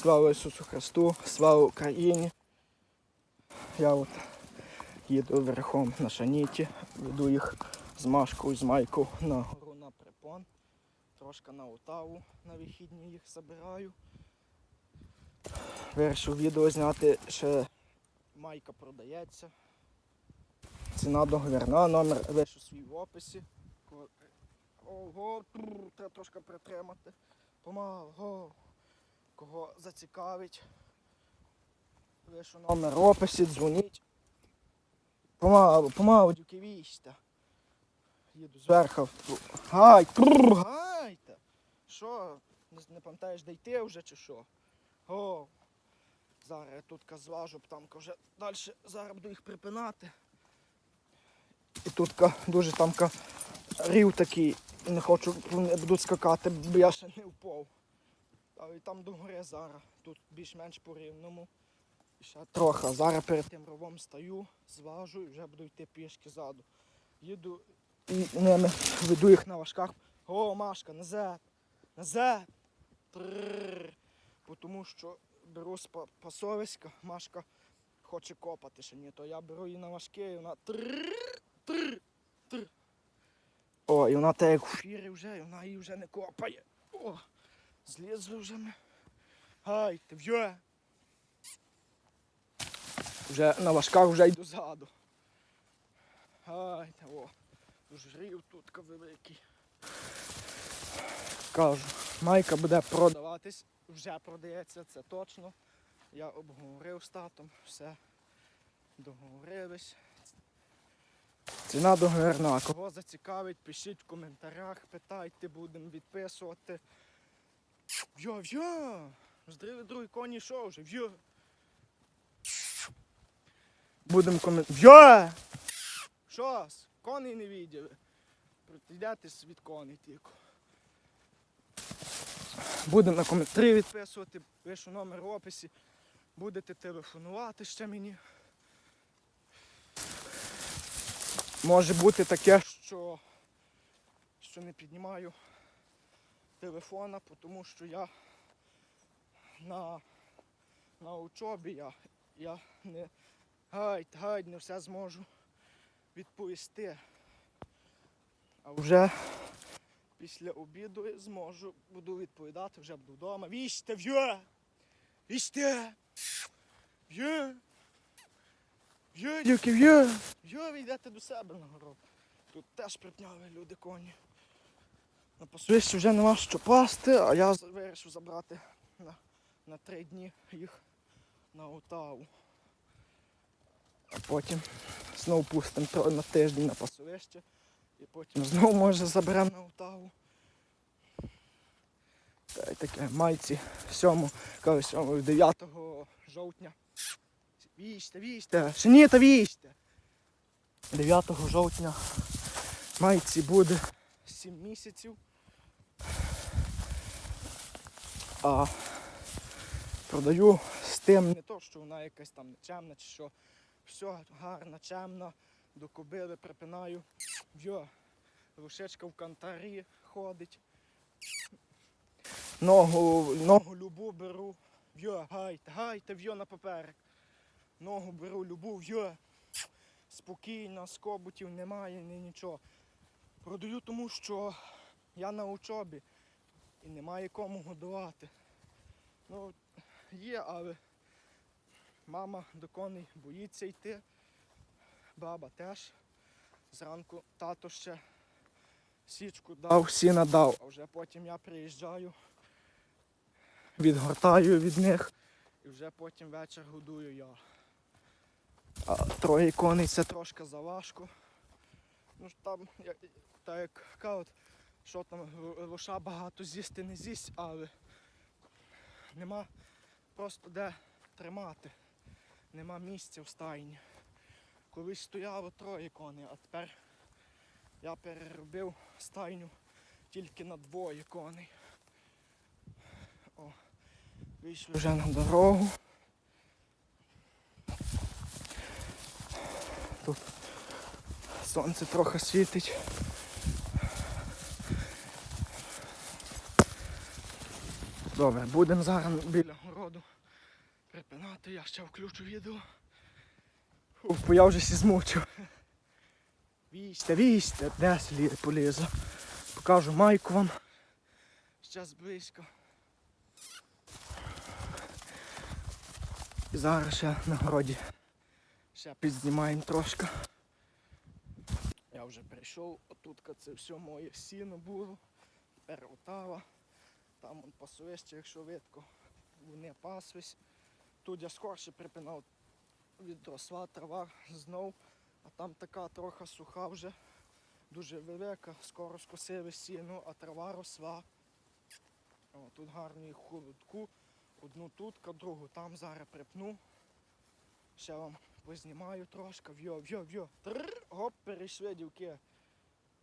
Слава Ісусу Христу, слава Україні. Я от їду верхом на шаніті, веду їх з Машкою, з Майкою на гору на припон. Трошки на Отаву на вихідні їх забираю. Вирішив відео зняти ще майка продається. Ціна договірна, номер лишу свій в описі. Ого, треба трошки притримати. Помалу, го. Кого зацікавить. Лишу номер в описі, дзвоніть. Помалу, помалу, дюки віщте. Їду зверху. Гай, гайте. Що? Не, пам'ятаєш, де йти вже чи що? О, зараз я тут зважу, там вже далі зараз буду їх припинати. І тут дуже там рів такий, не хочу, будуть скакати, бо я ще не впав. І там до гори зараз, тут більш-менш по рівному. І ще трохи. Зараз перед тим ровом стаю, зважу і вже буду йти пішки ззаду. Їду і ними веду їх на важках. О, Машка, назад! Назад! Тому що беру з пасовиська, Машка хоче копати ще ні, то я беру її на важке і вона. О, і вона те як в фірі вже, і вона її вже не копає. О, злізли вже ми. Гай, ти в'є. Вже на важках вже йду ззаду. Та о, жрів тут великий. Кажу, майка буде продаватись, вже продається, це точно. Я обговорив з татом, все договорились. Ціна договірна. Кого зацікавить, пишіть в коментарях, питайте, будемо відписувати. В'я, в'я! Здраві другий коні що вже, в'я. Будемо коментувати. В'я! Щось, коней не виділи. Йдете від коней тільки. Будемо на коментарі відписувати, пишу номер в описі. Будете телефонувати ще мені. Може бути таке, що, що не піднімаю телефона, тому що я на, на учобі я, я не гайд, гайд, не все зможу відповісти. А вже після обіду я зможу, буду відповідати, вже буду вдома. Віжте, в'є! Віжте! В'є! В'є, дівки, в'є! В'є, ви йдете до себе на город. Тут теж припняли люди коні. На пасовищі вже нема що пасти, а я вирішив забрати на, на три дні їх на Отаву. А потім знову пустимо на тиждень на пасовище. І потім знову може заберемо на Отаву. Та й таке майці 7, кажу, 7, 9 жовтня. Віжте, віжте, ще ні, віжте. 9 жовтня майці буде 7 місяців. А продаю з тим не то, що вона якась там нечемна чи що. Все гарна, чемна, до кобили припинаю. Йо, рушечка в кантарі ходить. Ногу, ногу любу беру. В'йо, гайте, гайте, в'йо на поперек. Ногу беру любу, в'йо. Спокійно, скобутів немає, ні нічого. Продаю тому, що я на учобі і немає кому годувати. Ну, є, але мама до коней боїться йти. Баба теж. Зранку тато ще січку дав, сіна дав, а вже потім я приїжджаю, відгортаю від них і вже потім вечір годую я. А троє коней це трошки заважко. Ну там, як, так як кажуть, що там лоша багато з'їсти не з'їсть, але нема просто де тримати. Нема місця в стайні. Колись стояло троє коней, а тепер я переробив стайню тільки на двоє коней. О, вийшли вже на дорогу. Тут сонце трохи світить. Добре, будемо зараз біля городу припинати, я ще включу відео. Ух, бо я вже сі змучив. Віська, віська, де слі полізу. Покажу майку вам. Зараз близько. І зараз ще на городі. Ще підзнімаємо трошки. Я вже прийшов, отут це все моє сіно було, тепер отава. Там он пасовище, якщо видко, вони пасвись. Тут я скорше припинав відросла трава знов, а там така трохи суха вже, дуже велика, скоро скосили сіно, а трава росла. О, тут гарний холодку, одну тут, другу там зараз припну. Ще вам познімаю трошки. В'йо, в'йо, в'йо. Тррр, гоп, перейшли дівки.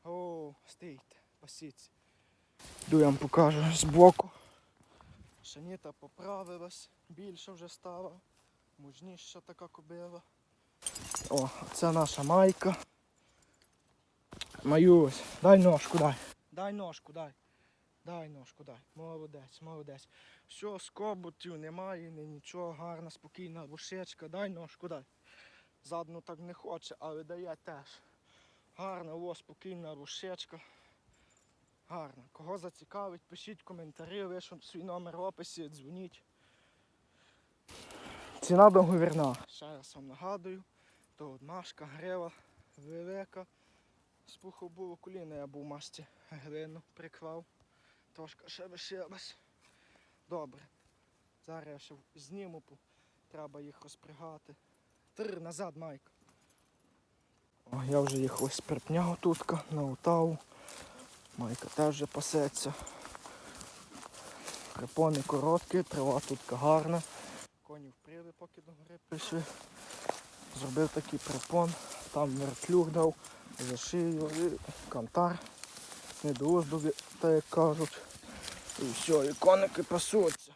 О, стійте, пасіться. Йду я вам покажу збоку. Шаніта поправилась, більше вже стала. Мужніша така кобила. О, це наша майка. Маюсь, дай ножку, дай. Дай ножку, дай. Дай ножку, дай. Молодець, молодець. Все, скоботів немає, ні нічого, гарна, спокійна рушечка. Дай ножку, дай. Задну так не хоче, але дає теж. Гарна, о, спокійна рушечка. Гарно. Кого зацікавить, пишіть коментарі, лише свій номер в описі, дзвоніть. Ціна договірна. Ще раз вам нагадую, то от машка грива велика. З пуху було коліна, я був в масті глину приклав. Трошки ще лишилось. Добре. Зараз я ще зніму, треба їх розпрягати. Три назад, Майк. О, я вже їх ось припняв тутка, наутав. Майка теж вже пасеться. Припони короткі, трава тут гарна. Коні вприли, поки до гори прийшли. Зробив такий припон, там вертлюг дав, за шию і кантар. Не до оздоби, так як кажуть. І все, і коники пасуться.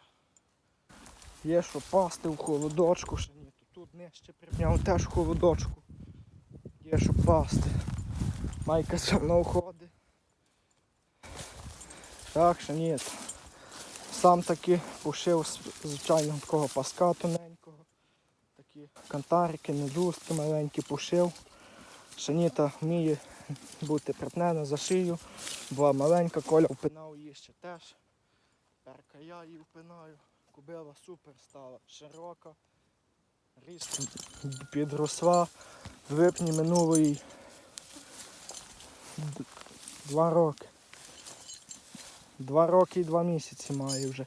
Є що пасти в холодочку, ще ні, то тут нижче припняв теж холодочку. Є що пасти. Майка мною ходить. Так що ні. Сам таки пошив звичайно такого паска тоненького. Такі кантарики, недустки маленькі пошив. Шаніта вміє бути припнена за шию. Була маленька, коля впинав її ще теж. Перка я її впинаю. Кубила супер стала, широка. Ріст підросла. В липні минулої два роки. Два роки і два місяці має вже.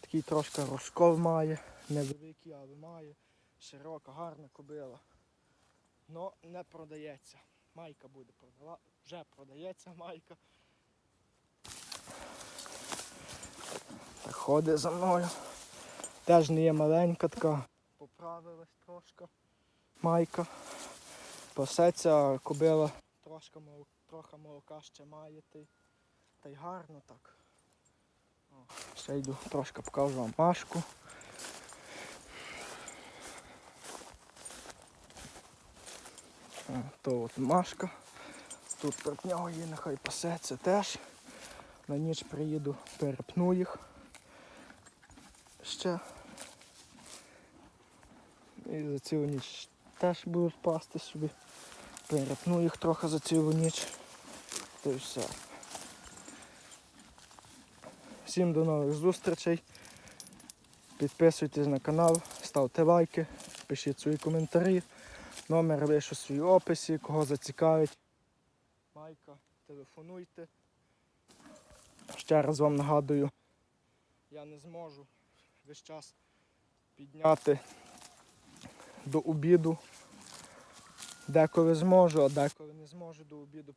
Такий трошки розкол має, невеликий, але має. Широка, гарна кобила. Но не продається. Майка буде продава... Вже продається майка. Ходить за мною. Теж не є маленька така. Поправилась трошки. Майка. Пасеться кобила трохи молока ще має. Й та й гарно так. Ще йду, трошки покажу вам машку. О, то от машка. Тут перепняв її, нехай пасеться теж. На ніч приїду, перепну їх ще. І за цілу ніч теж будуть пасти собі. Перепну їх трохи за цілу ніч. То й все. Всім до нових зустрічей. Підписуйтесь на канал, ставте лайки, пишіть свої коментарі. Номер лишу свій описі, кого зацікавить. Майка, телефонуйте. Ще раз вам нагадую, я не зможу весь час підняти до обіду. Деколи зможу, а деколи не зможу до обіду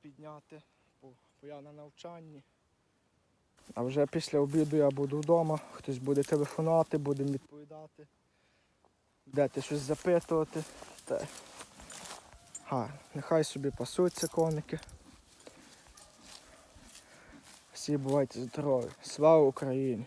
підняти, бо я на навчанні. А вже після обіду я буду вдома, хтось буде телефонувати, будемо відповідати, будете щось запитувати. Та... Гарно. Нехай собі пасуться коники. Всі бувайте здорові. Слава Україні!